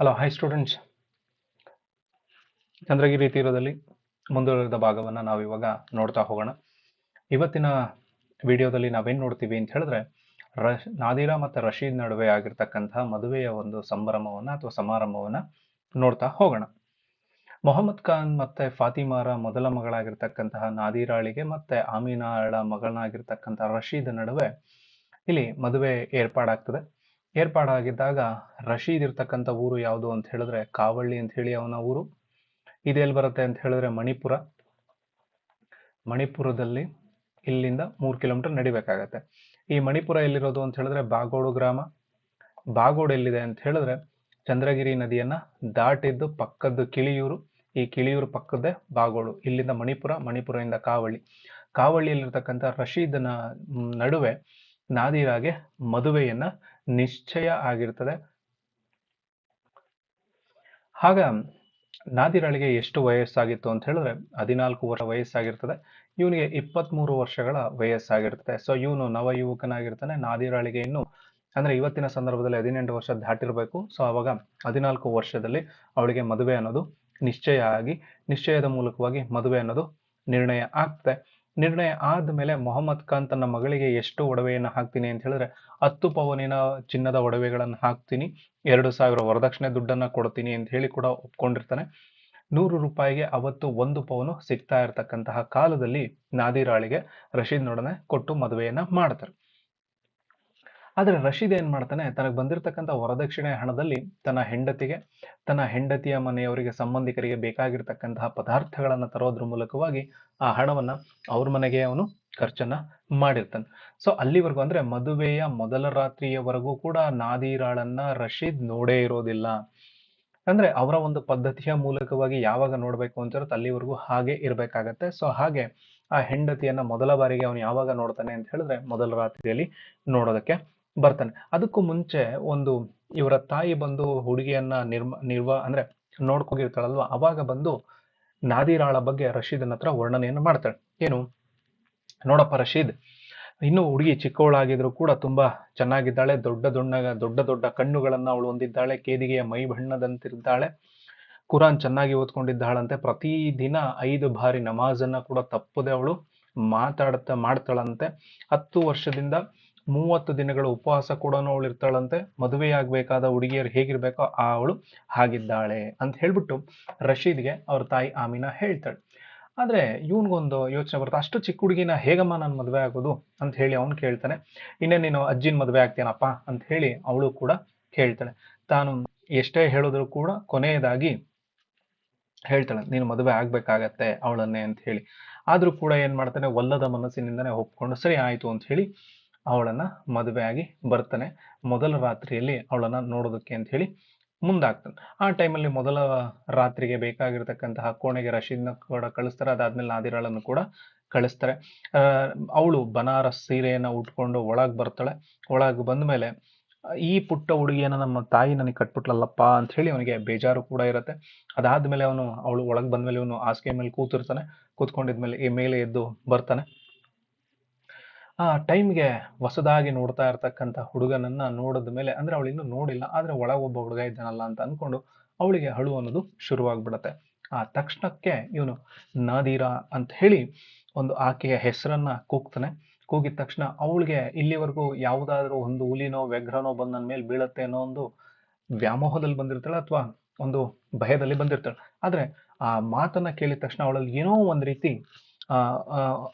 Hello high students Chandragiri ತೀರದಲ್ಲಿ ಮುಂದುವರೆದ ಭಾಗವನ್ನು ನಾವು ಇವಾಗ ನೋಡ್ತಾ ಹೋಗೋಣ. ಇವತ್ತಿನ ವಿಡಿಯೋದಲ್ಲಿ ನಾವೇನು ನೋಡ್ತೀವಿ ಅಂತ ಹೇಳಿದ್ರೆ, ರಶ್, ನಾದಿರಾ ಮತ್ತು ರಶೀದ್ ನಡುವೆ ಆಗಿರ್ತಕ್ಕಂತಹ ಮದುವೆಯ ಒಂದು ಸಂಭ್ರಮವನ್ನು ಅಥವಾ ಸಮಾರಂಭವನ್ನು ನೋಡ್ತಾ ಹೋಗೋಣ. ಮೊಹಮ್ಮದ್ ಖಾನ್ ಮತ್ತೆ ಫಾತಿಮಾರ ಮೊದಲ ಮಗಳಾಗಿರ್ತಕ್ಕಂತಹ ನಾದಿರಾಳಿಗೆ ಮತ್ತೆ ಆಮೀನಾಳ ಮಗಳಾಗಿರ್ತಕ್ಕಂಥ ರಶೀದ್ ನಡುವೆ ಇಲ್ಲಿ ಮದುವೆ ಏರ್ಪಾಡಾಗ್ತದೆ. ಏರ್ಪಾಡಾಗಿದ್ದಾಗ ರಶೀದ್ ಇರ್ತಕ್ಕಂಥ ಊರು ಯಾವುದು ಅಂತ ಹೇಳಿದ್ರೆ ಕಾವಳ್ಳಿ ಅಂತ ಹೇಳಿ ಅವನ ಊರು. ಇದೆಲ್ಲಿ ಬರುತ್ತೆ ಅಂತ ಹೇಳಿದ್ರೆ ಮಣಿಪುರ. ಮಣಿಪುರದಲ್ಲಿ ಇಲ್ಲಿಂದ ಮೂರು ಕಿಲೋಮೀಟರ್ ನಡಿಬೇಕಾಗತ್ತೆ. ಈ ಮಣಿಪುರ ಎಲ್ಲಿರೋದು ಅಂತ ಹೇಳಿದ್ರೆ ಬಾಗೋಡು ಗ್ರಾಮ. ಬಾಗೋಡು ಎಲ್ಲಿದೆ ಅಂತ ಹೇಳಿದ್ರೆ ಚಂದ್ರಗಿರಿ ನದಿಯನ್ನ ದಾಟಿದ್ದು ಪಕ್ಕದ್ದು ಕಿಳಿಯೂರು. ಈ ಕಿಳಿಯೂರು ಪಕ್ಕದ್ದೇ ಬಾಗೋಡು, ಇಲ್ಲಿಂದ ಮಣಿಪುರ, ಮಣಿಪುರದಿಂದ ಕಾವಳ್ಳಿ. ಕಾವಳ್ಳಿಯಲ್ಲಿರ್ತಕ್ಕಂಥ ರಶೀದನ ನಡುವೆ ನಾದಿರಾಗೆ ಮದುವೆಯನ್ನ ನಿಶ್ಚಯ ಆಗಿರ್ತದೆ. ಆಗ ನಾದಿರಾಳಿಗೆ ಎಷ್ಟು ವಯಸ್ಸಾಗಿತ್ತು ಅಂತ ಹೇಳಿದ್ರೆ ಹದಿನಾಲ್ಕು ವರ್ಷ ವಯಸ್ಸಾಗಿರ್ತದೆ. ಇವನಿಗೆ ಇಪ್ಪತ್ಮೂರು ವರ್ಷಗಳ ವಯಸ್ಸಾಗಿರ್ತದೆ. ಸೊ ಇವನು ನವ ಯುವಕನಾಗಿರ್ತಾನೆ ನಾದಿರಾಳಿಗೆ ಇನ್ನು, ಅಂದ್ರೆ ಇವತ್ತಿನ ಸಂದರ್ಭದಲ್ಲಿ ಹದಿನೆಂಟು ವರ್ಷ ದಾಟಿರ್ಬೇಕು. ಸೊ ಅವಾಗ ಹದಿನಾಲ್ಕು ವರ್ಷದಲ್ಲಿ ಅವಳಿಗೆ ಮದುವೆ ಅನ್ನೋದು ನಿಶ್ಚಯ ಆಗಿ, ನಿಶ್ಚಯದ ಮೂಲಕವಾಗಿ ಮದುವೆ ಅನ್ನೋದು ನಿರ್ಣಯ ಆಗ್ತದೆ. ನಿರ್ಣಯ ಆದ್ಮೇಲೆ ಮೊಹಮ್ಮದ್ ಖಾನ್ ತನ್ನ ಮಗಳಿಗೆ ಎಷ್ಟು ಒಡವೆಯನ್ನು ಹಾಕ್ತೀನಿ ಅಂತ ಹೇಳಿದ್ರೆ, ಹತ್ತು ಪವನಿನ ಚಿನ್ನದ ಒಡವೆಗಳನ್ನು ಹಾಕ್ತೀನಿ, ಎರಡು ಸಾವಿರ ವರದಕ್ಷಿಣೆ ದುಡ್ಡನ್ನು ಕೊಡ್ತೀನಿ ಅಂತ ಹೇಳಿ ಕೂಡ ಒಪ್ಕೊಂಡಿರ್ತಾನೆ. ನೂರು ರೂಪಾಯಿಗೆ ಅವತ್ತು ಒಂದು ಪವನು ಸಿಗ್ತಾ ಇರತಕ್ಕಂತಹ ಕಾಲದಲ್ಲಿ ನಾದಿರಾಳಿಗೆ ರಶೀದ್ನೊಡನೆ ಕೊಟ್ಟು ಮದುವೆಯನ್ನ ಮಾಡ್ತಾರೆ. ಆದ್ರೆ ರಶೀದ್ ಏನು ಮಾಡ್ತಾನೆ? ತನಗೆ ಬಂದಿರತಕ್ಕಂಥ ವರದಕ್ಷಿಣೆ ಹಣದಲ್ಲಿ ತನ್ನ ಹೆಂಡತಿಗೆ, ತನ್ನ ಹೆಂಡತಿಯ ಮನೆಯವರಿಗೆ ಸಂಬಂಧಿಕರಿಗೆ ಬೇಕಾಗಿರ್ತಕ್ಕಂತಹ ಪದಾರ್ಥಗಳನ್ನು ತರೋದ್ರ ಮೂಲಕವಾಗಿ ಆ ಹಣವನ್ನು ಅವ್ರ ಮನೆಗೆ ಅವನು ಖರ್ಚನ್ನ ಮಾಡಿರ್ತಾನೆ. ಸೊ ಅಲ್ಲಿವರೆಗೂ ಅಂದ್ರೆ ಮದುವೆಯ ಮೊದಲ ರಾತ್ರಿಯವರೆಗೂ ಕೂಡ ನಾದಿರಾಳನ್ನ ರಶೀದ್ ನೋಡೇ ಇರೋದಿಲ್ಲ. ಅಂದ್ರೆ ಅವರ ಒಂದು ಪದ್ಧತಿಯ ಮೂಲಕವಾಗಿ ಯಾವಾಗ ನೋಡಬೇಕು ಅಂತ ಇರುತ್ತೆ ಅಲ್ಲಿವರೆಗೂ ಹಾಗೆ ಇರಬೇಕಾಗತ್ತೆ. ಸೊ ಹಾಗೆ ಆ ಹೆಂಡತಿಯನ್ನ ಮೊದಲ ಬಾರಿಗೆ ಅವನು ಯಾವಾಗ ನೋಡ್ತಾನೆ ಅಂತ ಹೇಳಿದ್ರೆ ಮೊದಲ ರಾತ್ರಿಯಲ್ಲಿ ನೋಡೋದಕ್ಕೆ ಬರ್ತಾನೆ. ಅದಕ್ಕೂ ಮುಂಚೆ ಒಂದು ಇವರ ತಾಯಿ ಬಂದು ಹುಡುಗಿಯನ್ನ ನಿರ್ಮ, ನಿರ್ವ, ಅಂದ್ರೆ ನೋಡ್ಕೋಗಿರ್ತಾಳಲ್ವಾ ಅವಾಗ ಬಂದು ನಾದಿರಾಳ ಬಗ್ಗೆ ರಶೀದನ ಹತ್ರ ವರ್ಣನೆಯನ್ನು ಮಾಡ್ತಾಳೆ. ಏನು? ನೋಡಪ್ಪ ರಶೀದ್, ಇನ್ನು ಹುಡುಗಿ ಚಿಕ್ಕವಳಾಗಿದ್ರು ಕೂಡ ತುಂಬಾ ಚೆನ್ನಾಗಿದ್ದಾಳೆ, ದೊಡ್ಡ ದೊಡ್ಡ ದೊಡ್ಡ ದೊಡ್ಡ ಕಣ್ಣುಗಳನ್ನ ಅವಳು ಹೊಂದಿದ್ದಾಳೆ, ಕೇದಿಗೆಯ ಮೈ ಬಣ್ಣದಂತಿದ್ದಾಳೆ ಕುರಾನ್ ಚೆನ್ನಾಗಿ ಓದ್ಕೊಂಡಿದ್ದಾಳಂತೆ. ಪ್ರತಿದಿನ ಐದು ಬಾರಿ ನಮಾಜನ್ನ ಕೂಡ ತಪ್ಪದೆ ಅವಳು ಮಾತಾಡ್ತಾ ಮಾಡ್ತಾಳಂತೆ. ಹತ್ತು ವರ್ಷದಿಂದ ಮೂವತ್ತು ದಿನಗಳ ಉಪವಾಸ ಕೂಡ ಅವಳು ಇರ್ತಾಳಂತೆ. ಮದುವೆಯಾಗಬೇಕಾದ ಹುಡುಗಿಯರು ಹೇಗಿರ್ಬೇಕೋ ಆ ಅವಳು ಹಾಗಿದ್ದಾಳೆ ಅಂತ ಹೇಳ್ಬಿಟ್ಟು ರಶೀದ್ಗೆ ಅವ್ರ ತಾಯಿ ಆಮಿನ ಹೇಳ್ತಾಳೆ. ಆದ್ರೆ ಇವನ್ಗೊಂದು ಯೋಚನೆ ಬರುತ್ತೆ, ಅಷ್ಟು ಚಿಕ್ಕ ಹುಡುಗಿನ ಹೇಗಮ್ಮ ನಾನು ಮದುವೆ ಆಗೋದು ಅಂತ ಹೇಳಿ ಅವನು ಕೇಳ್ತಾನೆ. ಇನ್ನೇ ನೀನು ಅಜ್ಜಿನ ಮದುವೆ ಆಗ್ತೀನಪ್ಪ ಅಂತ ಹೇಳಿ ಅವಳು ಕೂಡ ಕೇಳ್ತಾಳೆ. ತಾನು ಎಷ್ಟೇ ಹೇಳಿದ್ರು ಕೂಡ ಕೊನೆಯದಾಗಿ ಹೇಳ್ತಾಳೆ, ನೀನು ಮದುವೆ ಆಗ್ಬೇಕಾಗತ್ತೆ ಅವಳನ್ನೇ ಅಂತ ಹೇಳಿ. ಆದರೂ ಕೂಡ ಏನು ಮಾಡ್ತಾನೆ, ಒಲ್ಲದ ಮನಸ್ಸಿನಿಂದನೇ ಒಪ್ಕೊಂಡು, ಸರಿ ಆಯ್ತು ಅಂತ ಹೇಳಿ ಅವಳನ್ನ ಮದುವೆ ಆಗಿ ಬರ್ತಾನೆ. ಮೊದಲ ರಾತ್ರಿಯಲ್ಲಿ ಅವಳನ್ನ ನೋಡೋದಕ್ಕೆ ಅಂತ ಹೇಳಿ ಮುಂದಾಗ್ತಾನೆ. ಆ ಟೈಮಲ್ಲಿ ಮೊದಲ ರಾತ್ರಿಗೆ ಬೇಕಾಗಿರ್ತಕ್ಕಂತಹ ಕೋಣೆಗೆ ರಶೀದ್ನ ಕೂಡ ಕಳಿಸ್ತಾರೆ. ಅದಾದ್ಮೇಲೆ ನಾದಿರಾಳನ್ನು ಕೂಡ ಕಳಿಸ್ತಾರೆ. ಅವಳು ಬನಾರಸ್ ಸೀರೆಯನ್ನ ಉಟ್ಕೊಂಡು ಒಳಗೆ ಬರ್ತಾಳೆ. ಒಳಗೆ ಬಂದ ಮೇಲೆ ಈ ಪುಟ್ಟ ಹುಡುಗಿಯನ್ನ ನಮ್ಮ ತಾಯಿ ನನಗೆ ಕಟ್ಬಿಟ್ಲಲ್ಲಪ್ಪ ಅಂತ ಹೇಳಿ ಅವನಿಗೆ ಬೇಜಾರು ಕೂಡ ಇರುತ್ತೆ. ಅದಾದ್ಮೇಲೆ ಅವನು, ಅವಳು ಒಳಗೆ ಬಂದ್ಮೇಲೆ ಇವನು ಹಾಸಿಗೆ ಮೇಲೆ ಕೂತಿರ್ತಾನೆ. ಕೂತ್ಕೊಂಡಿದ್ಮೇಲೆ ಈ ಮೇಲೆ ಎದ್ದು ಬರ್ತಾನೆ. ಆ ಟೈಮ್ಗೆ ಹೊಸದಾಗಿ ನೋಡ್ತಾ ಇರ್ತಕ್ಕಂಥ ಹುಡುಗನನ್ನ ನೋಡಿದ ಮೇಲೆ, ಅಂದ್ರೆ ಅವಳು ಇನ್ನೂ ನೋಡಿಲ್ಲ, ಆದ್ರೆ ಒಳಗೆ ಒಬ್ಬ ಹುಡುಗ ಇದ್ದಾನಲ್ಲ ಅಂತ ಅಂದ್ಕೊಂಡು ಅವಳಿಗೆ ಅಳು ಅನ್ನೋದು ಶುರುವಾಗ್ಬಿಡತ್ತೆ. ಆ ತಕ್ಷಣಕ್ಕೆ ಇವನು ನಾದೀರಾ ಅಂತ ಹೇಳಿ ಒಂದು ಆಕೆಯ ಹೆಸರನ್ನ ಕೂಗ್ತಾನೆ. ಕೂಗಿದ ತಕ್ಷಣ ಅವಳಿಗೆ ಇಲ್ಲಿವರೆಗೂ ಯಾವುದಾದ್ರೂ ಒಂದು ಹುಲಿನೋ, ವ್ಯಗ್ರನೋ ಬಂದ ಮೇಲೆ ಬೀಳತ್ತೆ ಅನ್ನೋ ಒಂದು ವ್ಯಾಮೋಹದಲ್ಲಿ ಬಂದಿರ್ತಾಳೆ ಅಥವಾ ಒಂದು ಭಯದಲ್ಲಿ ಬಂದಿರ್ತಾಳೆ. ಆದ್ರೆ ಆ ಮಾತನ್ನ ಕೇಳಿದ ತಕ್ಷಣ ಅವಳಲ್ಲಿ ಏನೋ ಒಂದು ರೀತಿ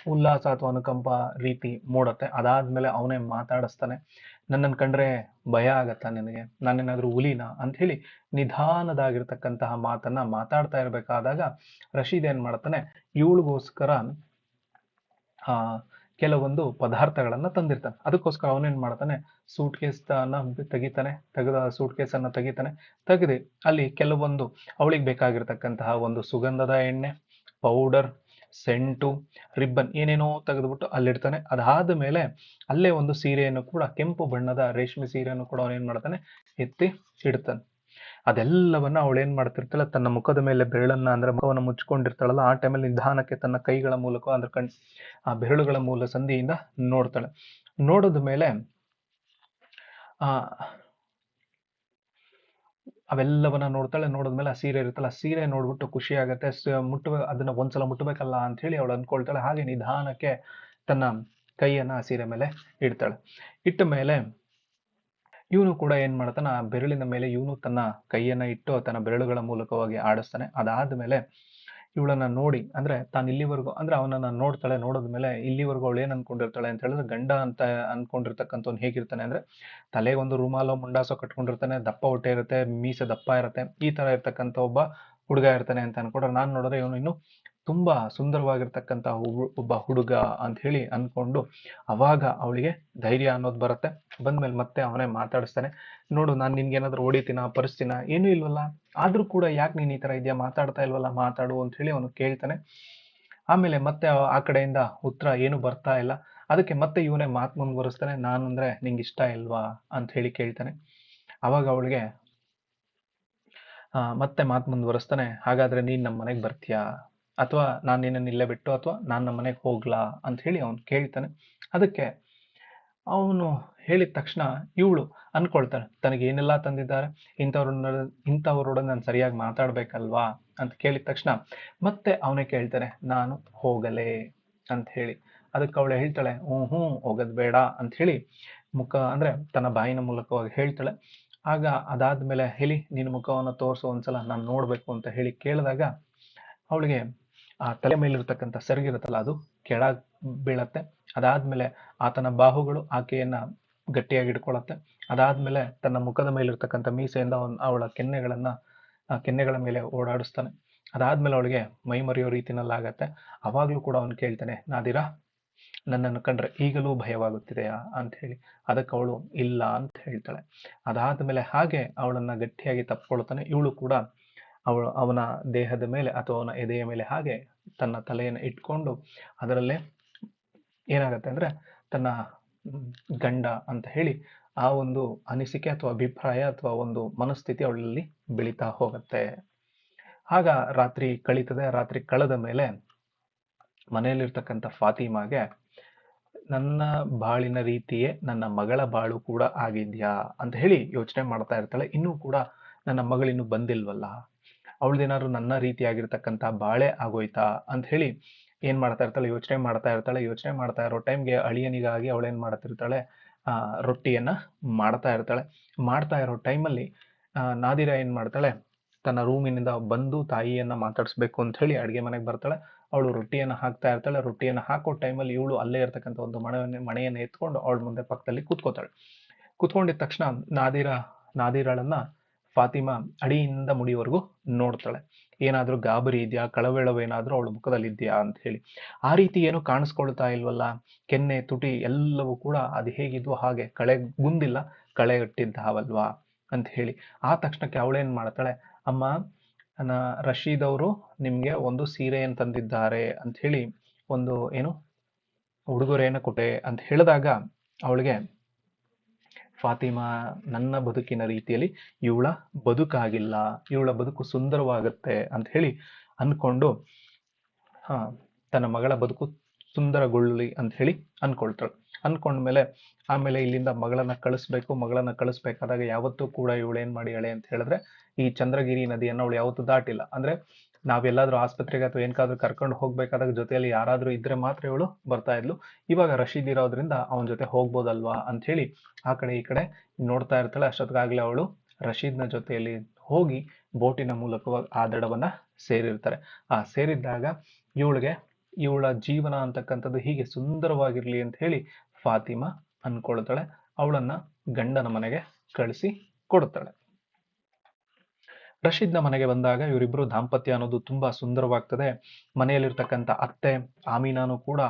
ಉಲ್ಲಾಸ ಅಥವಾ ಅನುಕಂಪ ರೀತಿ ಮೂಡತ್ತೆ. ಅದಾದ್ಮೇಲೆ ಅವನೇ ಮಾತಾಡಿಸ್ತಾನೆ. ನನ್ನನ್ನು ಕಂಡ್ರೆ ಭಯ ಆಗತ್ತಾ ನಿನಗೆ? ನಾನೇನಾದ್ರೂ ಹುಲಿನ? ಅಂತ ಹೇಳಿ ನಿಧಾನದಾಗಿರ್ತಕ್ಕಂತಹ ಮಾತನ್ನ ಮಾತಾಡ್ತಾ ಇರಬೇಕಾದಾಗ ರಶೀದ್ ಏನ್ ಮಾಡ್ತಾನೆ, ಇವಳಿಗೋಸ್ಕರ, ಆ, ಕೆಲವೊಂದು ಪದಾರ್ಥಗಳನ್ನ ತಂದಿರ್ತಾನೆ. ಅದಕ್ಕೋಸ್ಕರ ಅವನೇನ್ ಮಾಡ್ತಾನೆ ಸೂಟ್ ಕೇಸ್ ತೆಗಿತಾನೆ, ತೆಗೆದ ಸೂಟ್ ಕೇಸ್ ಅನ್ನ ತೆಗಿತಾನೆ. ತೆಗೆದು ಅಲ್ಲಿ ಕೆಲವೊಂದು ಅವಳಿಗೆ ಬೇಕಾಗಿರ್ತಕ್ಕಂತಹ ಒಂದು ಸುಗಂಧದ ಎಣ್ಣೆ, ಪೌಡರ್ ಸೆಂಟು, ರಿಬ್ಬನ್ ಏನೇನೋ ತೆಗೆದುಬಿಟ್ಟು ಅಲ್ಲಿಡ್ತಾನೆ. ಅದಾದ ಮೇಲೆ ಅಲ್ಲೇ ಒಂದು ಸೀರೆಯನ್ನು ಕೂಡ, ಕೆಂಪು ಬಣ್ಣದ ರೇಷ್ಮೆ ಸೀರೆಯನ್ನು ಕೂಡ ಅವನೇನ್ ಮಾಡ್ತಾನೆ? ಎತ್ತಿ ಇಡ್ತಾನೆ. ಅದೆಲ್ಲವನ್ನ ಅವಳು ಏನ್ ಮಾಡ್ತಿರ್ತಾಳೆ? ತನ್ನ ಮುಖದ ಮೇಲೆ ಬೆರಳನ್ನ ಅಂದ್ರೆ ಮುಖವನ್ನು ಮುಚ್ಕೊಂಡಿರ್ತಾಳಲ್ಲ, ಆ ಟೈಮಲ್ಲಿ ನಿಧಾನಕ್ಕೆ ತನ್ನ ಕೈಗಳ ಮೂಲಕ ಅಂದ್ರೆ ಕಣ್, ಆ ಬೆರಳುಗಳ ಮೂಲ ಸಂಧಿಯಿಂದ ನೋಡ್ತಾಳೆ. ನೋಡಿದ ಮೇಲೆ, ಆ ಅವೆಲ್ಲವನ್ನ ನೋಡ್ತಾಳೆ, ನೋಡಿದ್ಮೇಲೆ ಆ ಸೀರೆ ಇರುತ್ತಲ್ಲ, ಆ ಸೀರೆ ನೋಡ್ಬಿಟ್ಟು ಖುಷಿ ಆಗುತ್ತೆ ಮುಟ್ಟ ಅದನ್ನ ಒಂದ್ಸಲ ಮುಟ್ಟಬೇಕಲ್ಲ ಅಂತ ಹೇಳಿ ಅವಳು ಅನ್ಕೊಳ್ತಾಳೆ ಹಾಗೆ ನಿಧಾನಕ್ಕೆ ತನ್ನ ಕೈಯನ್ನ ಆ ಸೀರೆ ಮೇಲೆ ಇಡ್ತಾಳೆ. ಇಟ್ಟ ಮೇಲೆ ಇವನು ಕೂಡ ಏನ್ ಮಾಡ್ತಾನ, ಆ ಬೆರಳಿನ ಮೇಲೆ ಇವನು ತನ್ನ ಕೈಯನ್ನ ಇಟ್ಟು ತನ್ನ ಬೆರಳುಗಳ ಮೂಲಕವಾಗಿ ಆಡಿಸ್ತಾನೆ. ಅದಾದ್ಮೇಲೆ ಇವಳನ್ನ ನೋಡಿ, ಅಂದ್ರೆ ತಾನು ಇಲ್ಲಿವರೆಗೂ, ಅಂದ್ರೆ ಅವನನ್ನ ನೋಡ್ತಾಳೆ ನೋಡಿದ್ಮೇಲೆ ಇಲ್ಲಿವರೆಗೂ ಅವಳು ಏನ್ ಅನ್ಕೊಂಡಿರ್ತಾಳೆ ಅಂತ ಹೇಳಿದ್ರೆ ಗಂಡ ಅಂತ ಅನ್ಕೊಂಡಿರ್ತಕ್ಕಂಥವ್ನು ಹೇಗಿರ್ತಾನೆ ಅಂದ್ರೆ ತಲೆಗೆ ಒಂದು ರೂಮಾಲೋ, ಮುಂಡಾಸೋ ಕಟ್ಕೊಂಡಿರ್ತಾನೆ, ದಪ್ಪ ಹೊಟ್ಟೆ ಇರುತ್ತೆ, ಮೀಸೆ ದಪ್ಪ ಇರುತ್ತೆ, ಈ ತರ ಇರ್ತಕ್ಕಂಥ ಒಬ್ಬ ಹುಡುಗ ಇರ್ತಾನೆ ಅಂತ ಅನ್ಕೊಂಡ್ರೆ ನಾನು ನೋಡಿದ್ರೆ ಇವನು ಇನ್ನು ತುಂಬಾ ಸುಂದರವಾಗಿರ್ತಕ್ಕಂಥ ಒಬ್ಬ ಹುಡುಗ ಅಂತ ಹೇಳಿ ಅಂದ್ಕೊಂಡು ಅವಾಗ ಅವಳಿಗೆ ಧೈರ್ಯ ಅನ್ನೋದು ಬರುತ್ತೆ. ಬಂದ್ಮೇಲೆ ಮತ್ತೆ ಅವನೇ ಮಾತಾಡಿಸ್ತಾನೆ. ನೋಡು, ನಾನು ನಿನ್ಗೇನಾದ್ರೂ ಹೊಡಿತೀನ, ಪರಿಸ್ತೀನ, ಏನೂ ಇಲ್ವಲ್ಲ? ಆದ್ರೂ ಕೂಡ ಯಾಕೆ ನೀನು ಈ ತರ ಇದೆಯಾ, ಮಾತಾಡ್ತಾ ಇಲ್ವಲ್ಲ, ಮಾತಾಡು ಅಂತ ಹೇಳಿ ಅವನು ಕೇಳ್ತಾನೆ. ಆಮೇಲೆ ಮತ್ತೆ ಆ ಕಡೆಯಿಂದ ಉತ್ತರ ಏನು ಬರ್ತಾ ಇಲ್ಲ. ಅದಕ್ಕೆ ಮತ್ತೆ ಇವನೇ ಮಾತು ಮುಂದುವರಿಸ್ತಾನೆ. ನಾನಂದ್ರೆ ನಿಂಗೆ ಇಷ್ಟ ಇಲ್ವಾ ಅಂತ ಹೇಳಿ ಕೇಳ್ತಾನೆ. ಅವಾಗ ಅವಳಿಗೆ ಮತ್ತೆ ಮಾತು ಮುಂದುವರಿಸ್ತಾನೆ. ಹಾಗಾದ್ರೆ ನೀನು ನಮ್ಮ ಮನೆಗೆ ಬರ್ತೀಯಾ? ಅಥವಾ ನಾನು ನಿನ್ನನ್ನು ಇಲ್ಲೇ ಬಿಟ್ಟು ಅಥವಾ ನಾನು ನಮ್ಮ ಮನೆಗೆ ಹೋಗ್ಲಾ ಅಂತ ಹೇಳಿ ಅವನು ಕೇಳ್ತಾನೆ. ಅದಕ್ಕೆ ಅವನು ಹೇಳಿದ ತಕ್ಷಣ ಇವಳು ಅನ್ಕೊಳ್ತಾಳೆ, ತನಗೆ ಏನೆಲ್ಲ ತಂದಿದ್ದಾರೆ? ಇಂಥವ್ರನ್ನ ಇಂಥವ್ರೊಡನೆ ನಾನು ಸರಿಯಾಗಿ ಮಾತಾಡಬೇಕಲ್ವಾ? ಅಂತ ಕೇಳಿದ ತಕ್ಷಣ ಮತ್ತೆ ಅವನೇ ಕೇಳ್ತಾನೆ, ನಾನು ಹೋಗಲೇ ಅಂತ ಹೇಳಿ. ಅದಕ್ಕೆ ಅವಳು ಹೇಳ್ತಾಳೆ ಹ್ಞೂ ಹ್ಞೂ ಹೋಗೋದು ಬೇಡ ಅಂತ ಹೇಳಿ ಮುಖ ಅಂದ್ರೆ ತನ್ನ ಬಾಯಿನ ಮೂಲಕವಾಗಿ ಹೇಳ್ತಾಳೆ. ಆಗ ಅದಾದ ಮೇಲೆ ಹೇಳಿ ನಿನ್ನ ಮುಖವನ್ನು ತೋರಿಸು ಒಂದ್ಸಲ, ನಾನು ನೋಡಬೇಕು ಅಂತ ಹೇಳಿ ಕೇಳಿದಾಗ ಅವಳಿಗೆ ಆ ತಲೆ ಮೇಲಿರ್ತಕ್ಕಂಥ ಸೆರಗಿರುತ್ತಲ್ಲ ಅದು ಕೆಳಗೆ ಬೀಳತ್ತೆ. ಅದಾದ್ಮೇಲೆ ಆತನ ಬಾಹುಗಳು ಆಕೆಯನ್ನ ಗಟ್ಟಿಯಾಗಿ ಇಟ್ಕೊಳತ್ತೆ ಅದಾದ್ಮೇಲೆ ತನ್ನ ಮುಖದ ಮೇಲಿರ್ತಕ್ಕಂಥ ಮೀಸೆಯಿಂದ ಅವನ್, ಅವಳ ಕೆನ್ನೆಗಳನ್ನ ಕೆನ್ನೆಗಳ ಮೇಲೆ ಓಡಾಡಿಸ್ತಾನೆ. ಅದಾದ್ಮೇಲೆ ಅವಳಿಗೆ ಮೈ ಮರೆಯೋ ರೀತಿನಲ್ಲಾಗತ್ತೆ. ಅವಾಗ್ಲೂ ಕೂಡ ಅವನು ಕೇಳ್ತಾನೆ, ನಾದಿರಾ, ನನ್ನನ್ನು ಕಂಡ್ರೆ ಈಗಲೂ ಭಯವಾಗುತ್ತಿದೆಯಾ? ಅಂತ ಹೇಳಿ. ಅದಕ್ಕೆ ಅವಳು, ಇಲ್ಲ, ಅಂತ ಹೇಳ್ತಾಳೆ. ಅದಾದ್ಮೇಲೆ ಹಾಗೆ ಅವಳನ್ನ ಗಟ್ಟಿಯಾಗಿ ತಪ್ಪಿಕೊಳ್ತಾನೆ ಇವಳು ಕೂಡ ಅವಳು, ಅವನ ದೇಹದ ಮೇಲೆ ಅಥವಾ ಅವನ ಎದೆಯ ಮೇಲೆ ಹಾಗೆ ತನ್ನ ತಲೆಯನ್ನು ಇಟ್ಕೊಂಡು ಅದರಲ್ಲೇ ಏನಾಗತ್ತೆ ಅಂದ್ರೆ ತನ್ನ ಗಂಡ ಅಂತ ಹೇಳಿ ಆ ಒಂದು ಅನಿಸಿಕೆ ಅಥವಾ ಅಭಿಪ್ರಾಯ ಅಥವಾ ಒಂದು ಮನಸ್ಥಿತಿ ಅವಳಲ್ಲಿ ಬೆಳೀತಾ ಹೋಗುತ್ತೆ. ಆಗ ರಾತ್ರಿ ಕಳೀತದೆ, ರಾತ್ರಿ ಕಳೆದ ಮೇಲೆ ಮನೆಯಲ್ಲಿರ್ತಕ್ಕಂಥ ಫಾತಿಮಾಗೆ, ನನ್ನ ಬಾಳಿನ ರೀತಿಯೇ ನನ್ನ ಮಗಳ ಬಾಳು ಕೂಡ ಆಗಿದ್ಯಾ? ಅಂತ ಹೇಳಿ ಯೋಚನೆ ಮಾಡ್ತಾ ಇರ್ತಾಳೆ. ಇನ್ನೂ ಕೂಡ ನನ್ನ ಮಗಳಿನ್ನೂ ಬಂದಿಲ್ವಲ್ಲ? ಅವಳದೇನಾದ್ರು ನನ್ನ ರೀತಿಯಾಗಿರ್ತಕ್ಕಂಥ ಬಾಳೆ ಆಗೋಯ್ತಾ ಅಂತ ಹೇಳಿ ಏನು ಮಾಡ್ತಾ ಇರ್ತಾಳೆ, ಯೋಚನೆ ಮಾಡ್ತಾ ಇರ್ತಾಳೆ, ಯೋಚನೆ ಮಾಡ್ತಾ ಇರೋ ಟೈಮ್ಗೆ ಅಳಿಯನಿಗಾಗಿ ಅವಳೇನ್ ಮಾಡ್ತಿರ್ತಾಳೆ ರೊಟ್ಟಿಯನ್ನು ಮಾಡ್ತಾ ಇರ್ತಾಳೆ. ಮಾಡ್ತಾ ಇರೋ ಟೈಮಲ್ಲಿ ನಾದಿರ ಏನು ಮಾಡ್ತಾಳೆ, ತನ್ನ ರೂಮಿನಿಂದ ಬಂದು ತಾಯಿಯನ್ನ ಮಾತಾಡಿಸ್ಬೇಕು ಅಂತ ಹೇಳಿ ಅಡುಗೆ ಮನೆಗೆ ಬರ್ತಾಳೆ. ಅವಳು ರೊಟ್ಟಿಯನ್ನು ಹಾಕ್ತಾ ಇರ್ತಾಳೆ. ರೊಟ್ಟಿಯನ್ನು ಹಾಕೋ ಟೈಮಲ್ಲಿ ಇವಳು ಅಲ್ಲೇ ಇರ್ತಕ್ಕಂಥ ಒಂದು ಮಣೆಯನ್ನು ಮಣೆಯನ್ನು ಎತ್ಕೊಂಡು ಅವಳ ಮುಂದೆ ಪಕ್ಕದಲ್ಲಿ ಕೂತ್ಕೋತಾಳೆ. ಕೂತ್ಕೊಂಡಿದ ತಕ್ಷಣ ನಾದಿರ, ನಾದಿರಾಳನ್ನ ಫಾತಿಮಾ ಅಡಿಯಿಂದ ಮುಡಿಯವರೆಗೂ ನೋಡ್ತಾಳೆ. ಏನಾದರೂ ಗಾಬರಿ ಇದೆಯಾ? ಕಳವೆಳವೇನಾದರೂ ಅವಳ ಮುಖದಲ್ಲಿ ಇದೆಯಾ ಅಂತ ಹೇಳಿ. ಆ ರೀತಿ ಏನು ಕಾಣಿಸ್ಕೊಳ್ತಾ ಇಲ್ವಲ್ಲ? ಕೆನ್ನೆ, ತುಟಿ ಎಲ್ಲವೂ ಕೂಡ ಅದು ಹೇಗಿದ್ವೋ ಹಾಗೆ ಕಳೆ ಗುಂದಿಲ್ಲ ಕಳೆಗಟ್ಟಿದ್ದಾವಲ್ವಾ ಅಂತ ಹೇಳಿ. ಆ ತಕ್ಷಣಕ್ಕೆ ಅವಳೇನು ಮಾಡ್ತಾಳೆ? ಅಮ್ಮ ರಶೀದ್ ಅವರು ನಿಮಗೆ ಒಂದು ಸೀರೆಯನ್ನು ತಂದಿದ್ದಾರೆ ಅಂತ ಹೇಳಿ ಒಂದು ಏನು ಉಡುಗೊರೆಯನ್ನು ಕೊಟ್ಟೆ ಅಂತ ಹೇಳಿದಾಗ ಅವಳಿಗೆ ಫಾತಿಮಾ ನನ್ನ ಬದುಕಿನ ರೀತಿಯಲ್ಲಿ ಇವಳ ಬದುಕಾಗಿಲ್ಲ, ಇವಳ ಬದುಕು ಸುಂದರವಾಗುತ್ತೆ ಅಂತ ಹೇಳಿ ಅನ್ಕೊಂಡು ಹಾ ತನ್ನ ಮಗಳ ಬದುಕು ಸುಂದರಗೊಳ್ಳಲಿ ಅಂತ ಹೇಳಿ ಅನ್ಕೊಳ್ತಾಳೆ. ಅನ್ಕೊಂಡ್ಮೇಲೆ ಆಮೇಲೆ ಇಲ್ಲಿಂದ ಮಗಳನ್ನ ಕಳಿಸ್ಬೇಕು, ಮಗಳನ್ನ ಕಳಿಸ್ಬೇಕಾದಾಗ ಯಾವತ್ತೂ ಕೂಡ ಇವಳು ಏನ್ ಮಾಡಿಯಾಳೆ ಅಂತ ಹೇಳಿದ್ರೆ ಈ ಚಂದ್ರಗಿರಿ ನದಿಯನ್ನ ಅವಳು ಯಾವತ್ತೂ ದಾಟಿಲ್ಲ. ಅಂದ್ರೆ ನಾವೆಲ್ಲಾದ್ರೂ ಆಸ್ಪತ್ರೆಗೆ ಅಥವಾ ಏನ್ಕಾದ್ರೂ ಕರ್ಕೊಂಡು ಹೋಗ್ಬೇಕಾದಾಗ ಜೊತೆಯಲ್ಲಿ ಯಾರಾದ್ರೂ ಇದ್ರೆ ಮಾತ್ರ ಇವಳು ಬರ್ತಾ ಇದ್ಲು. ಇವಾಗ ರಶೀದ್ ಇರೋದ್ರಿಂದ ಅವನ ಜೊತೆ ಹೋಗ್ಬೋದಲ್ವಾ ಅಂತ ಹೇಳಿ ಆ ಕಡೆ ಈ ಕಡೆ ನೋಡ್ತಾ ಇರ್ತಾಳೆ. ಅಷ್ಟೊತ್ತಿಗಾಗ್ಲೇ ಅವಳು ರಶೀದ್ನ ಜೊತೆಯಲ್ಲಿ ಹೋಗಿ ಬೋಟಿನ ಮೂಲಕವಾಗಿ ಆ ದಡವನ್ನ ಸೇರಿರ್ತಾರೆ. ಆ ಸೇರಿದ್ದಾಗ ಇವಳಿಗೆ ಇವಳ ಜೀವನ ಅಂತಕ್ಕಂಥದ್ದು ಹೀಗೆ ಸುಂದರವಾಗಿರ್ಲಿ ಅಂತ ಹೇಳಿ ಫಾತಿಮಾ ಅನ್ಕೊಳ್ತಾಳೆ ಅವಳನ್ನ ಗಂಡನ ಮನೆಗೆ ಕಳಿಸಿ ಕೊಡ್ತಾಳೆ. ರಶೀದ್ನ ಮನೆಗೆ ಬಂದಾಗ ಇವರಿಬ್ಬರು ದಾಂಪತ್ಯ ಅನ್ನೋದು ತುಂಬಾ ಸುಂದರವಾಗ್ತದೆ. ಮನೆಯಲ್ಲಿರ್ತಕ್ಕಂಥ ಅತ್ತೆ, ಆಮೀನಾನು ಕೂಡ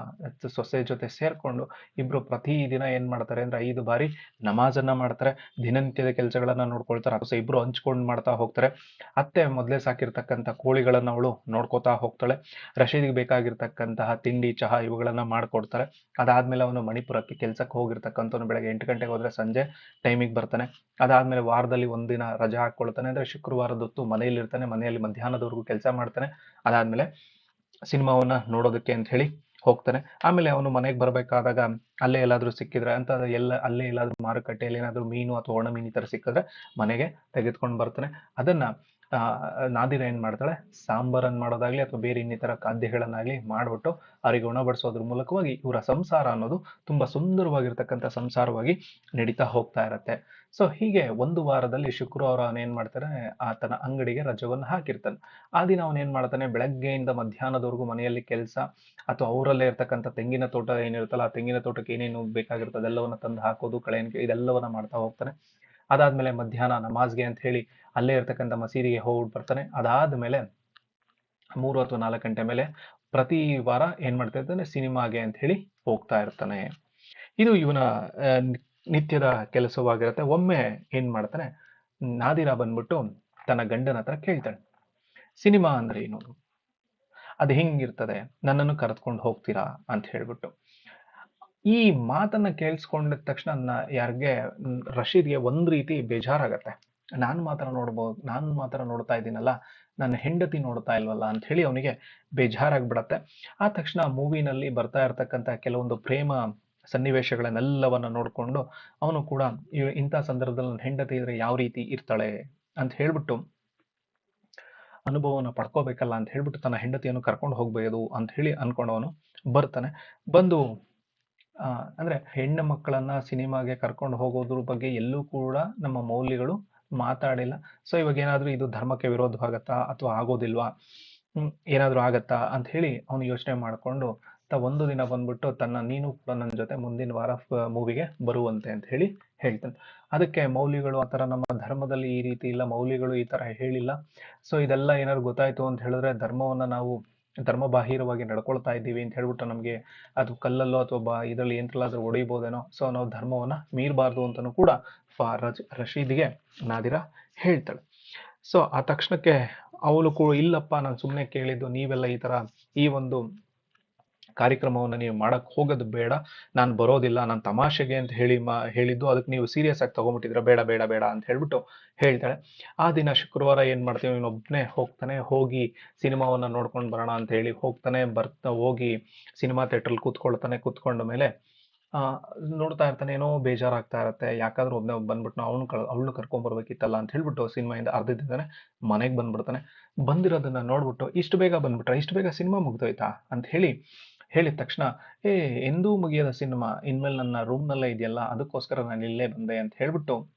ಸೊಸೆ ಜೊತೆ ಸೇರ್ಕೊಂಡು ಇಬ್ರು ಪ್ರತಿ ದಿನ ಏನ್ ಮಾಡ್ತಾರೆ ಅಂದ್ರೆ ಐದು ಬಾರಿ ನಮಾಜನ್ನ ಮಾಡ್ತಾರೆ. ದಿನನಿತ್ಯದ ಕೆಲಸಗಳನ್ನ ನೋಡ್ಕೊಳ್ತಾರೆ. ಸೊ ಇಬ್ರು ಹಂಚ್ಕೊಂಡು ಮಾಡ್ತಾ ಹೋಗ್ತಾರೆ. ಅತ್ತೆ ಮೊದಲೇ ಸಾಕಿರ್ತಕ್ಕಂಥ ಕೋಳಿಗಳನ್ನ ಅವಳು ನೋಡ್ಕೋತಾ ಹೋಗ್ತಾಳೆ. ರಶೀದ್ಗೆ ಬೇಕಾಗಿರ್ತಕ್ಕಂತಹ ತಿಂಡಿ, ಚಹಾ ಇವುಗಳನ್ನ ಮಾಡ್ಕೊಡ್ತಾರೆ. ಅದಾದ್ಮೇಲೆ ಅವನು ಮಣಿಪುರಕ್ಕೆ ಕೆಲ್ಸಕ್ಕೆ ಹೋಗಿರ್ತಕ್ಕಂಥವ್ನು ಬೆಳಗ್ಗೆ ಎಂಟು ಗಂಟೆಗೆ ಹೋದ್ರೆ ಸಂಜೆ ಟೈಮಿಗೆ ಬರ್ತಾನೆ. ಅದಾದ್ಮೇಲೆ ವಾರದಲ್ಲಿ ಒಂದಿನ ರಜಾ ಹಾಕೊಳ್ತಾನೆ ಅಂದ್ರೆ ಶುಕ್ರವಾರದೊತ್ತು ಮನೆಯಲ್ಲಿ ಇರ್ತಾನೆ ಮನೆಯಲ್ಲಿ ಮಧ್ಯಾಹ್ನದವರೆಗೂ ಕೆಲಸ ಮಾಡ್ತಾನೆ. ಅದಾದ್ಮೇಲೆ ಸಿನಿಮಾವನ್ನ ನೋಡೋದಕ್ಕೆ ಅಂತ ಹೇಳಿ ಹೋಗ್ತಾನೆ. ಆಮೇಲೆ ಅವನು ಮನೆಗೆ ಬರಬೇಕಾದಾಗ ಅಲ್ಲೇ ಎಲ್ಲಾದ್ರೂ ಸಿಕ್ಕಿದ್ರೆ ಅಂತ ಎಲ್ಲ ಅಲ್ಲೇ ಎಲ್ಲಾದ್ರೂ ಮಾರುಕಟ್ಟೆಯಲ್ಲಿ ಏನಾದ್ರೂ ಮೀನು ಅಥವಾ ಒಣ ಮೀನು ಈ ತರ ಸಿಕ್ಕಿದ್ರೆ ಮನೆಗೆ ತೆಗೆದುಕೊಂಡು ಬರ್ತಾನೆ. ಅದನ್ನ ಆ, ನಾದಿರ ಏನ್ ಮಾಡ್ತಾಳೆ? ಸಾಂಬಾರನ್ನ ಮಾಡೋದಾಗ್ಲಿ ಅಥವಾ ಬೇರೆ ಇನ್ನಿತರ ಖಾದ್ಯಗಳನ್ನಾಗ್ಲಿ ಮಾಡ್ಬಿಟ್ಟು ಅವರಿಗೆ ಉಣಬಡಿಸೋದ್ರ ಮೂಲಕವಾಗಿ ಇವರ ಸಂಸಾರ ಅನ್ನೋದು ತುಂಬಾ ಸುಂದರವಾಗಿರ್ತಕ್ಕಂಥ ಸಂಸಾರವಾಗಿ ನಡೀತಾ ಹೋಗ್ತಾ ಇರತ್ತೆ. ಸೊ ಹೀಗೆ ಒಂದು ವಾರದಲ್ಲಿ ಶುಕ್ರವಾರ ಅವನು ಏನ್ ಮಾಡ್ತಾನೆ ಆತನ ಅಂಗಡಿಗೆ ರಜವನ್ನು ಹಾಕಿರ್ತಾನೆ. ಆ ದಿನ ಅವನು ಏನ್ ಮಾಡ್ತಾನೆ, ಬೆಳಗ್ಗೆಯಿಂದ ಮಧ್ಯಾಹ್ನದವರೆಗೂ ಮನೆಯಲ್ಲಿ ಕೆಲಸ ಅಥವಾ ಅವರಲ್ಲೇ ಇರ್ತಕ್ಕಂಥ ತೆಂಗಿನ ತೋಟ ಏನಿರುತ್ತಲ್ಲ, ಆ ತೆಂಗಿನ ತೋಟಕ್ಕೆ ಏನೇನು ಬೇಕಾಗಿರುತ್ತೆ ಅದೆಲ್ಲವನ್ನ ತಂದು ಹಾಕೋದು ಕಳೆ ಇದೆಲ್ಲವನ್ನ ಮಾಡ್ತಾ ಹೋಗ್ತಾನೆ. ಅದಾದ್ಮೇಲೆ ಮಧ್ಯಾಹ್ನ ನಮಾಜ್ಗೆ ಅಂತ ಹೇಳಿ ಅಲ್ಲೇ ಇರ್ತಕ್ಕಂಥ ಮಸೀದಿಗೆ ಹೋಗ್ಬಿಟ್ಟು ಬರ್ತಾನೆ. ಅದಾದ್ಮೇಲೆ ಮೂರು ಅಥವಾ ನಾಲ್ಕು ಗಂಟೆ ಮೇಲೆ ಪ್ರತಿ ವಾರ ಏನ್ ಮಾಡ್ತಾ ಇರ್ತಾನೆ, ಸಿನಿಮಾಗೆ ಅಂತ ಹೇಳಿ ಹೋಗ್ತಾ ಇರ್ತಾನೆ. ಇದು ಇವನ ನಿತ್ಯದ ಕೆಲಸವಾಗಿರುತ್ತೆ. ಒಮ್ಮೆ ಏನ್ ಮಾಡ್ತಾನೆ? ನಾದಿರಾ ಬಂದ್ಬಿಟ್ಟು ತನ್ನ ಗಂಡನ ಹತ್ರ ಕೇಳ್ತಾಳೆ ಸಿನಿಮಾ ಅಂದ್ರೆ ಏನು? ಅದು ಹೆಂಗಿರ್ತದೆ? ನನ್ನನ್ನು ಕರೆದುಕೊಂಡು ಹೋಗ್ತೀರಾ ಅಂತ ಹೇಳ್ಬಿಟ್ಟು. ಈ ಮಾತನ್ನ ಕೇಳಿಸ್ಕೊಂಡ ತಕ್ಷಣ ನನ್ನ ಯಾರಿಗೆ? ರಶೀದ್ಗೆ ಒಂದ್ ರೀತಿ ಬೇಜಾರಾಗತ್ತೆ. ನಾನು ಮಾತ್ರ ನೋಡ್ಬೋದು ನಾನು ಮಾತ್ರ ನೋಡ್ತಾ ಇದ್ದೀನಲ್ಲ, ನನ್ನ ಹೆಂಡತಿ ನೋಡ್ತಾ ಇಲ್ವಲ್ಲ ಅಂತ ಹೇಳಿ ಅವನಿಗೆ ಬೇಜಾರಾಗ್ಬಿಡತ್ತೆ. ಆ ತಕ್ಷಣ ಮೂವಿನಲ್ಲಿ ಬರ್ತಾ ಇರ್ತಕ್ಕಂಥ ಕೆಲವೊಂದು ಪ್ರೇಮ ಸನ್ನಿವೇಶಗಳನ್ನೆಲ್ಲವನ್ನ ನೋಡಿಕೊಂಡು ಅವನು ಕೂಡ ಇಂಥ ಸಂದರ್ಭದಲ್ಲಿ ನನ್ನ ಹೆಂಡತಿ ಇದ್ರೆ ಯಾವ ರೀತಿ ಇರ್ತಾಳೆ ಅಂತ ಹೇಳ್ಬಿಟ್ಟು ಅನುಭವವನ್ನು ಪಡ್ಕೋಬೇಕಲ್ಲ ಅಂತ ಹೇಳ್ಬಿಟ್ಟು ತನ್ನ ಹೆಂಡತಿಯನ್ನು ಕರ್ಕೊಂಡು ಹೋಗ್ಬೋದು ಅಂತ ಹೇಳಿ ಅನ್ಕೊಂಡವನು ಬರ್ತಾನೆ. ಬಂದು ಅಂದ್ರೆ ಹೆಣ್ಣು ಮಕ್ಕಳನ್ನ ಸಿನಿಮಾಗೆ ಕರ್ಕೊಂಡು ಹೋಗೋದ್ರ ಬಗ್ಗೆ ಎಲ್ಲೂ ಕೂಡ ನಮ್ಮ ಮೌಲ್ಯಗಳು ಮಾತಾಡಿಲ್ಲ. ಸೊ ಇವಾಗ ಏನಾದರೂ ಇದು ಧರ್ಮಕ್ಕೆ ವಿರೋಧವಾಗತ್ತಾ ಅಥವಾ ಆಗೋದಿಲ್ವಾ? ಏನಾದರೂ ಆಗತ್ತಾ ಅಂತ ಹೇಳಿ ಅವನು ಯೋಚನೆ ಮಾಡ್ಕೊಂಡು ಒಂದು ದಿನ ಬಂದ್ಬಿಟ್ಟು ತನ್ನ, ನೀನು ಕೂಡ ನನ್ನ ಜೊತೆ ಮುಂದಿನ ವಾರ ಮೂವಿಗೆ ಬರುವಂತೆ ಅಂತ ಹೇಳಿ ಹೇಳ್ತಾನೆ. ಅದಕ್ಕೆ ಮೌಲ್ಯಗಳು ಆ ಥರ ನಮ್ಮ ಧರ್ಮದಲ್ಲಿ ಈ ರೀತಿ ಇಲ್ಲ, ಮೌಲ್ಯಗಳು ಈ ತರ ಹೇಳಿಲ್ಲ. ಸೊ ಇದೆಲ್ಲ ಏನಾದ್ರು ಗೊತ್ತಾಯ್ತು ಅಂತ ಹೇಳಿದ್ರೆ ಧರ್ಮವನ್ನ ನಾವು ಧರ್ಮ ಬಾಹಿರವಾಗಿ ನಡ್ಕೊಳ್ತಾ ಇದ್ದೀವಿ ಅಂತ ಹೇಳ್ಬಿಟ್ಟು ನಮಗೆ ಅದು ಕಲ್ಲಲ್ಲೋ ಅಥವಾ ಬಾ, ಇದರಲ್ಲಿ ಎಂತಲಾದ್ರೂ ಹೊಡಿಬೋದೇನೋ. ಸೊ ನಾವು ಧರ್ಮವನ್ನ ಮೀರಬಾರ್ದು ಅಂತಲೂ ಕೂಡ ಫಾ ರಜ್ ರಶೀದ್ಗೆ ನಾದಿರ ಹೇಳ್ತಾಳೆ. ಸೊ ಆ ತಕ್ಷಣಕ್ಕೆ ಅವಳು ಕೂಡ, ಇಲ್ಲಪ್ಪ, ನಾನು ಸುಮ್ಮನೆ ಕೇಳಿದ್ದು ನೀವೆಲ್ಲ ಈ ತರ ಈ ಒಂದು ಕಾರ್ಯಕ್ರಮವನ್ನು ನೀವು ಮಾಡಕ್ಕೆ ಹೋಗೋದು ಬೇಡ. ನಾನು ಬರೋದಿಲ್ಲ, ನಾನು ತಮಾಷೆಗೆ ಅಂತ ಹೇಳಿ ಮಾ, ಹೇಳಿದ್ದು ಅದಕ್ಕೆ ನೀವು ಸೀರಿಯಸ್ ಆಗಿ ತಗೊಂಡ್ಬಿಟ್ಟಿದ್ರೆ ಬೇಡ ಬೇಡ ಬೇಡ ಅಂತ ಹೇಳ್ಬಿಟ್ಟು ಹೇಳ್ತಾಳೆ. ಆ ದಿನ ಶುಕ್ರವಾರ ಏನು ಮಾಡ್ತೀವಿ ಇವನೊಬ್ಬನೇ ಹೋಗ್ತಾನೆ, ಹೋಗಿ ಸಿನಿಮಾವನ್ನ ನೋಡ್ಕೊಂಡು ಬರೋಣ ಅಂತ ಹೇಳಿ ಹೋಗ್ತಾನೆ, ಬರ್ತಾ ಹೋಗಿ ಸಿನಿಮಾ ಥಿಯೇಟ್ರಲ್ಲಿ ಕೂತ್ಕೊಳ್ತಾನೆ, ಕೂತ್ಕೊಂಡ ಮೇಲೆ ನೋಡ್ತಾ ಇರ್ತಾನೆ, ಏನೋ ಬೇಜಾರಾಗ್ತಾ ಇರುತ್ತೆ, ಯಾಕಾದ್ರೂ ಒಬ್ಬನೇ ಬಂದ್ಬಿಟ್ಟು ಅವನು ಅವ್ನು ಅವಳನ್ನು ಕರ್ಕೊಂಡ್ ಬರ್ಬೇಕಿತ್ತಲ್ಲ ಅಂತ ಹೇಳ್ಬಿಟ್ಟು ಸಿನಿಮಾಯಿಂದ ಅರ್ಧಿದ್ದಾನೆ ಮನೆಗೆ ಬಂದ್ಬಿಡ್ತಾನೆ. ಬಂದಿರೋದನ್ನ ನೋಡ್ಬಿಟ್ಟು ಇಷ್ಟು ಬೇಗ ಬಂದ್ಬಿಟ್ರೆ, ಇಷ್ಟು ಬೇಗ ಸಿನಿಮಾ ಮುಗ್ದೋಯ್ತಾ ಅಂತ ಹೇಳಿ ಹೇಳಿದ ತಕ್ಷಣ, ಏ, ಎಂದೂ ಮುಗಿಯದ ಸಿನಿಮಾ? ಇನ್ಮೇಲೆ ನನ್ನ ರೂಮ್ನಲ್ಲೇ ಇದೆಯಲ್ಲ, ಅದಕ್ಕೋಸ್ಕರ ನಾನು ಇಲ್ಲೇ ಬಂದೆ ಅಂತ ಹೇಳ್ಬಿಟ್ಟು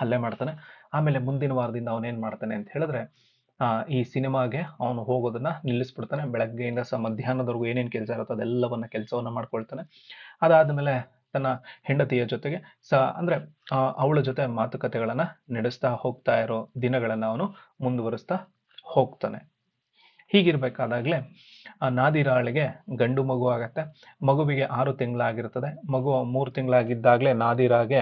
ಅಲ್ಲೇ ಮಾಡ್ತಾನೆ. ಆಮೇಲೆ ಮುಂದಿನ ವಾರದಿಂದ ಅವನೇನು ಮಾಡ್ತಾನೆ ಅಂತ ಹೇಳಿದ್ರೆ ಈ ಸಿನಿಮಾಗೆ ಅವನು ಹೋಗೋದನ್ನ ನಿಲ್ಲಿಸ್ಬಿಡ್ತಾನೆ. ಬೆಳಗ್ಗೆಯಿಂದ ಸಹ ಮಧ್ಯಾಹ್ನದವರೆಗೂ ಏನೇನು ಕೆಲಸ ಇರುತ್ತೋ ಅದೆಲ್ಲವನ್ನ ಕೆಲಸವನ್ನ ಮಾಡ್ಕೊಳ್ತಾನೆ. ಅದಾದ್ಮೇಲೆ ತನ್ನ ಹೆಂಡತಿಯ ಜೊತೆಗೆ ಸ, ಅಂದ್ರೆ ಅವಳ ಜೊತೆ ಮಾತುಕತೆಗಳನ್ನ ನಡೆಸ್ತಾ ಹೋಗ್ತಾ ಇರೋ ದಿನಗಳನ್ನ ಅವನು ಮುಂದುವರಿಸ್ತಾ ಹೋಗ್ತಾನೆ. ಹೀಗಿರ್ಬೇಕಾದಾಗ್ಲೇ ಆ ನಾದಿರಾಳಿಗೆ ಗಂಡು ಮಗು ಆಗತ್ತೆ. ಮಗುವಿಗೆ ಆರು ತಿಂಗಳಾಗಿರ್ತದೆ. ಮಗು ಮೂರು ತಿಂಗಳಾಗಿದ್ದಾಗಲೇ ನಾದಿರಾಗೆ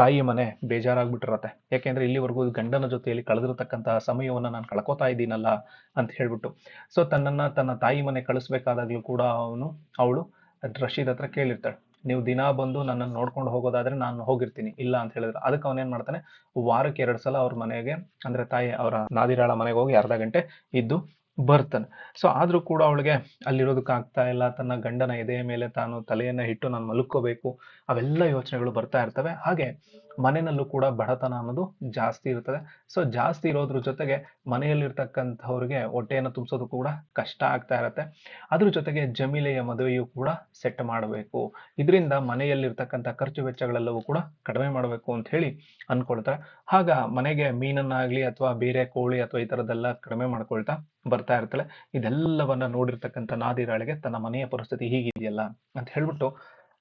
ತಾಯಿ ಮನೆ ಬೇಜಾರಾಗ್ಬಿಟ್ಟಿರತ್ತೆ. ಯಾಕೆಂದ್ರೆ ಇಲ್ಲಿವರೆಗೂ ಗಂಡನ ಜೊತೆಯಲ್ಲಿ ಕಳೆದಿರತಕ್ಕಂತಹ ಸಮಯವನ್ನು ನಾನು ಕಳ್ಕೊತಾ ಇದ್ದೀನಲ್ಲ ಅಂತ ಹೇಳ್ಬಿಟ್ಟು. ಸೊ ತನ್ನನ್ನ ತನ್ನ ತಾಯಿ ಮನೆ ಕಳಿಸ್ಬೇಕಾದಾಗ್ಲೂ ಕೂಡ ಅವನು, ಅವಳು ರಶೀದ್ ಹತ್ರ ಕೇಳಿರ್ತಾಳೆ. ನೀವು ದಿನ ಬಂದು ನನ್ನನ್ನು ನೋಡ್ಕೊಂಡು ಹೋಗೋದಾದ್ರೆ ನಾನು ಹೋಗಿರ್ತೀನಿ, ಇಲ್ಲ ಅಂತ ಹೇಳಿದ್ರೆ ಅದಕ್ಕೆ ಅವನೇನ್ ಮಾಡ್ತಾನೆ, ವಾರಕ್ಕೆ ಎರಡು ಸಲ ಅವ್ರ ಮನೆಗೆ, ಅಂದ್ರೆ ತಾಯಿ ಅವರ ನಾದಿರಾಳ ಮನೆಗೆ ಹೋಗಿ ಅರ್ಧ ಗಂಟೆ ಇದ್ದು ಬರ್ತಾನೆ. ಸೊ ಆದರೂ ಕೂಡ ಅವಳಿಗೆ ಅಲ್ಲಿರೋದಕ್ಕೆ ಆಗ್ತಾ ಇಲ್ಲ. ತನ್ನ ಗಂಡನ ಎದೆಯ ಮೇಲೆ ತಾನು ತಲೆಯನ್ನು ಇಟ್ಟು ನಾನು ಮಲ್ಕೋಬೇಕು. ಅವೆಲ್ಲ ಯೋಚನೆಗಳು ಬರ್ತಾ ಇರ್ತವೆ. ಹಾಗೆ ಮನೆಯಲ್ಲೂ ಕೂಡ ಬಡತನ ಅನ್ನೋದು ಜಾಸ್ತಿ ಇರ್ತದೆ. ಸೊ ಜಾಸ್ತಿ ಇರೋದ್ರ ಜೊತೆಗೆ ಮನೆಯಲ್ಲಿರ್ತಕ್ಕಂಥವ್ರಿಗೆ ಹೊಟ್ಟೆಯನ್ನು ತುಂಬಿಸೋದು ಕೂಡ ಕಷ್ಟ ಆಗ್ತಾ ಇರತ್ತೆ. ಅದ್ರ ಜೊತೆಗೆ ಜಮೀಲೆಯ ಮದುವೆಯು ಕೂಡ ಸೆಟ್ ಮಾಡಬೇಕು. ಇದರಿಂದ ಮನೆಯಲ್ಲಿರ್ತಕ್ಕಂಥ ಖರ್ಚು ವೆಚ್ಚಗಳೆಲ್ಲವೂ ಕೂಡ ಕಡಿಮೆ ಮಾಡಬೇಕು ಅಂತ ಹೇಳಿ ಅನ್ಕೊಳ್ತಾರೆ. ಆಗ ಮನೆಗೆ ಮೀನನ್ನಾಗ್ಲಿ ಅಥವಾ ಬೇರೆ ಕೋಳಿ ಅಥವಾ ಈ ಥರದ್ದೆಲ್ಲ ಕಡಿಮೆ ಮಾಡ್ಕೊಳ್ತಾ ಬರ್ತಾ ಇರ್ತಾಳೆ. ಇದೆಲ್ಲವನ್ನ ನೋಡಿರ್ತಕ್ಕಂಥ ನಾದಿರಾಳಿಗೆ ತನ್ನ ಮನೆಯ ಪರಿಸ್ಥಿತಿ ಹೀಗಿದೆಯಲ್ಲ ಅಂತ ಹೇಳ್ಬಿಟ್ಟು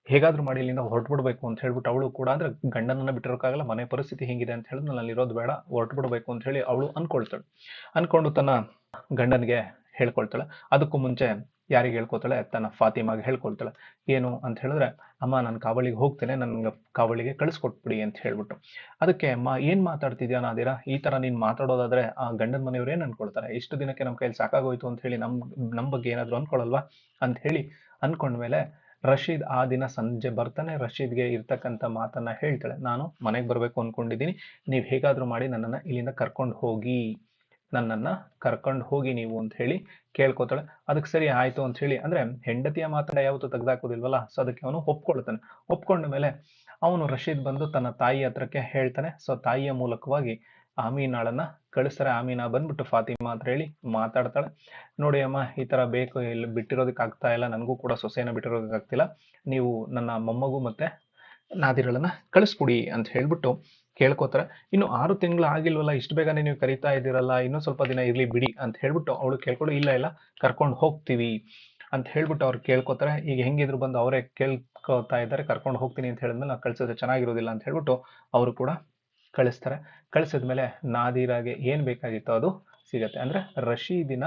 ಹೇಗಾದ್ರೂ ಮಾಡಿ ಇಲ್ಲಿಂದ ಹೊರಟ್ಬಿಡ್ಬೇಕು ಅಂತ ಹೇಳ್ಬಿಟ್ಟು ಅವಳು ಕೂಡ ಅಂದ್ರೆ ಗಂಡನನ್ನ ಬಿಟ್ಟಿರೋಕ್ಕಾಗಲ್ಲ, ಮನೆ ಪರಿಸ್ಥಿತಿ ಹೇಗಿದೆ ಅಂತ ಹೇಳಿದ್ರೆ ನಾನು ಇರೋದು ಬೇಡ, ಹೊರಟ್ಬಿಡ್ಬೇಕು ಅಂತ ಹೇಳಿ ಅವಳು ಅನ್ಕೊಳ್ತಾಳೆ. ಅನ್ಕೊಂಡು ತನ್ನ ಗಂಡನಿಗೆ ಹೇಳ್ಕೊಳ್ತಾಳೆ. ಅದಕ್ಕೂ ಮುಂಚೆ ಯಾರಿಗೆ ಹೇಳ್ಕೊತಾಳೆ ತನ್ನ ಫಾತಿಮಾಗೆ ಹೇಳ್ಕೊಳ್ತಾಳೆ. ಏನು ಅಂತ ಹೇಳಿದ್ರೆ, ಅಮ್ಮ, ನಾನು ಕಾವಳಿಗೆ ಹೋಗ್ತೇನೆ, ನನ್ಗೆ ಕಾವಳಿಗೆ ಕಳಿಸ್ಕೊಟ್ಬಿಡಿ ಅಂತ ಹೇಳ್ಬಿಟ್ಟು. ಅದಕ್ಕೆ, ಅಮ್ಮ, ಏನ್ ಮಾತಾಡ್ತಿದ್ಯಾ ನಾದಿರ? ಈ ತರ ನೀನ್ ಮಾತಾಡೋದಾದ್ರೆ ಆ ಗಂಡನ ಮನೆಯವ್ರು ಏನ್ ಅನ್ಕೊಳ್ತಾರೆ? ಇಷ್ಟು ದಿನಕ್ಕೆ ನಮ್ಮ ಕೈಲಿ ಸಾಕಾಗೋಯ್ತು ಅಂತ ಹೇಳಿ ನಮ್ ನಮ್ ಬಗ್ಗೆ ಏನಾದ್ರು ಅನ್ಕೊಳಲ್ವಾ? ಅಂತ ಹೇಳಿ ಅನ್ಕೊಂಡ್ಮೇಲೆ ರಶೀದ್ ಆ ದಿನ ಸಂಜೆ ಬರ್ತಾನೆ, ರಶೀದ್ಗೆ ಇರ್ತಕ್ಕಂಥ ಮಾತನ್ನ ಹೇಳ್ತಾಳೆ. ನಾನು ಮನೆಗೆ ಬರಬೇಕು ಅಂದ್ಕೊಂಡಿದ್ದೀನಿ ನೀವು ಹೇಗಾದರೂ ಮಾಡಿ ನನ್ನನ್ನು ಇಲ್ಲಿಂದ ಕರ್ಕೊಂಡು ಹೋಗಿ, ನನ್ನನ್ನು ಕರ್ಕೊಂಡು ಹೋಗಿ ನೀವು ಅಂತ ಹೇಳಿ ಕೇಳ್ಕೊತಾಳೆ. ಅದಕ್ಕೆ ಸರಿ ಆಯಿತು ಅಂತ ಹೇಳಿ, ಅಂದರೆ ಹೆಂಡತಿಯ ಮಾತನ್ನ ಯಾವತ್ತೂ ತೆಗ್ದಾಕೋದಿಲ್ವಲ್ಲ, ಸೊ ಅದಕ್ಕೆ ಅವನು ಒಪ್ಕೊಳ್ತಾನೆ. ಒಪ್ಕೊಂಡ ಮೇಲೆ ಅವನು ರಶೀದ್ ಬಂದು ತನ್ನ ತಾಯಿ ಹತ್ರಕ್ಕೆ ಹೇಳ್ತಾನೆ. ಸೊ ತಾಯಿಯ ಮೂಲಕವಾಗಿ ಆಮೀನಾಳನ್ನ ಕಳಿಸ್ತಾರೆ. ಆಮೀನಾ ಬಂದ್ಬಿಟ್ಟು ಫಾತಿಮಾ ಅಂತ ಹೇಳಿ ಮಾತಾಡ್ತಾಳೆ. ನೋಡಿ ಅಮ್ಮ, ಈ ತರ ಬೇಕು, ಇಲ್ಲಿ ಬಿಟ್ಟಿರೋದಕ್ಕೆ ಆಗ್ತಾ ಇಲ್ಲ. ನನಗೂ ಕೂಡ ಸೊಸೆನ ಬಿಟ್ಟಿರೋದಕ್ಕೆ ಆಗ್ತಿಲ್ಲ. ನೀವು ನನ್ನ ಮೊಮ್ಮಗು ಮತ್ತೆ ನಾದಿರಳನ್ನ ಕಳಿಸ್ಕೊಡಿ ಅಂತ ಹೇಳ್ಬಿಟ್ಟು ಕೇಳ್ಕೊತಾರೆ. ಇನ್ನು ಆರು ತಿಂಗಳು ಆಗಿಲ್ವಲ್ಲ, ಇಷ್ಟು ಬೇಗನೆ ನೀವು ಕರಿತಾ ಇದ್ದೀರಲ್ಲ, ಇನ್ನೂ ಸ್ವಲ್ಪ ದಿನ ಇರಲಿ ಬಿಡಿ ಅಂತ ಹೇಳ್ಬಿಟ್ಟು ಅವಳು ಕೇಳ್ಕೊಂಡು, ಇಲ್ಲ ಇಲ್ಲ, ಕರ್ಕೊಂಡು ಹೋಗ್ತೀವಿ ಅಂತ ಹೇಳ್ಬಿಟ್ಟು ಅವ್ರು ಕೇಳ್ಕೊತಾರೆ. ಈಗ ಹೆಂಗಿದ್ರು ಬಂದು ಅವರೇ ಕೇಳ್ಕೊತಾ ಇದ್ದಾರೆ, ಕರ್ಕೊಂಡು ಹೋಗ್ತೀನಿ ಅಂತ ಹೇಳಿದ್ಮೇಲೆ, ನಾವು ಕಳ್ಸೋದು ಚೆನ್ನಾಗಿರೋದಿಲ್ಲ ಅಂತ ಹೇಳ್ಬಿಟ್ಟು ಅವರು ಕೂಡ ಕಳಿಸ್ತಾರೆ. ಕಳಿಸಿದ ಮೇಲೆ ನಾದಿರಾಗೆ ಏನು ಬೇಕಾಗಿತ್ತು ಅದು ಸಿಗತ್ತೆ. ಅಂದರೆ ರಶೀದಿನ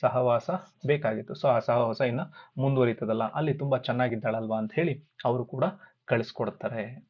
ಸಹವಾಸ ಬೇಕಾಗಿತ್ತು. ಸೊ, ಆ ಸಹವಾಸ ಇನ್ನು ಮುಂದುವರಿತದಲ್ಲ. ಅಲ್ಲಿ ತುಂಬ ಚೆನ್ನಾಗಿದ್ದಾಳಲ್ವಾ ಅಂತ ಹೇಳಿ ಅವರು ಕೂಡ ಕಳಿಸ್ಕೊಡ್ತಾರೆ.